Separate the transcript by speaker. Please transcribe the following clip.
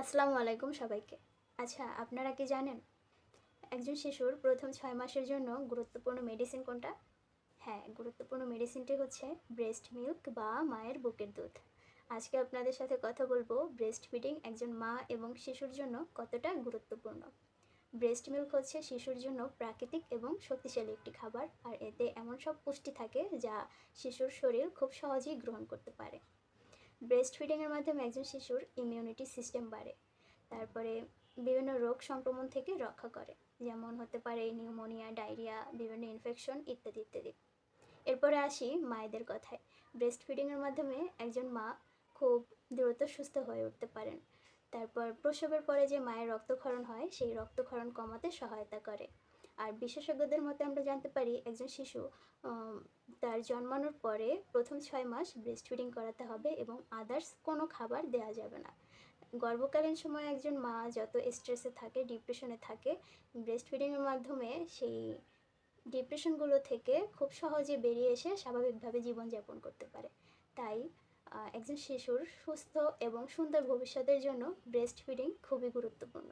Speaker 1: আসসালামু আলাইকুম সবাইকে। আচ্ছা আপনারা কি জানেন একজন শিশুর প্রথম ছয় মাসের জন্য গুরুত্বপূর্ণ মেডিসিন কোনটা? হ্যাঁ গুরুত্বপূর্ণ মেডিসিনটি হচ্ছে ব্রেস্ট মিল্ক বা মায়ের বুকের দুধ। আজকে আপনাদের সাথে কথা বলব ব্রেস্ট ফিডিং একজন মা এবং শিশুর জন্য কতটা গুরুত্বপূর্ণ। ব্রেস্ট মিল্ক হচ্ছে শিশুর জন্য প্রাকৃতিক এবং শক্তিশালী একটি খাবার, আর এতে এমন সব পুষ্টি থাকে যা শিশুর শরীর খুব সহজেই গ্রহণ করতে পারে। ব্রেস্ট ফিডিংয়ের মাধ্যমে একজন শিশুর ইমিউনিটি সিস্টেম বাড়ে। তারপরে বিভিন্ন রোগ সংক্রমণ থেকে রক্ষা করে। যেমন হতে পারে নিউমোনিয়া, ডায়রিয়া, বিভিন্ন ইনফেকশন ইত্যাদি ইত্যাদি। এরপরে আসি মায়েদের কথায়। ব্রেস্ট ফিডিংয়ের মাধ্যমে একজন মা খুব দ্রুত সুস্থ হয়ে উঠতে পারেন। তারপর প্রসবের পরে যে মায়ের রক্তক্ষরণ হয়, সেই রক্তক্ষরণ কমাতে সহায়তা করে। আর বিশেষজ্ঞদের মতে আমরা জানতে পারি একজন শিশু তার জন্মানোর পরে প্রথম ছয় মাস ব্রেস্ট ফিডিং করাতে হবে এবং আদার্স কোনো খাবার দেওয়া যাবে না। গর্ভকালীন সময় একজন মা যত স্ট্রেসে থাকে ডিপ্রেশনে থাকে ব্রেস্ট ফিডিংয়ের মাধ্যমে সেই ডিপ্রেশনগুলো থেকে খুব সহজে বেরিয়ে এসে স্বাভাবিকভাবে জীবনযাপন করতে পারে। তাই একজন শিশুর সুস্থ এবং সুন্দর ভবিষ্যতের জন্য ব্রেস্ট ফিডিং খুবই গুরুত্বপূর্ণ।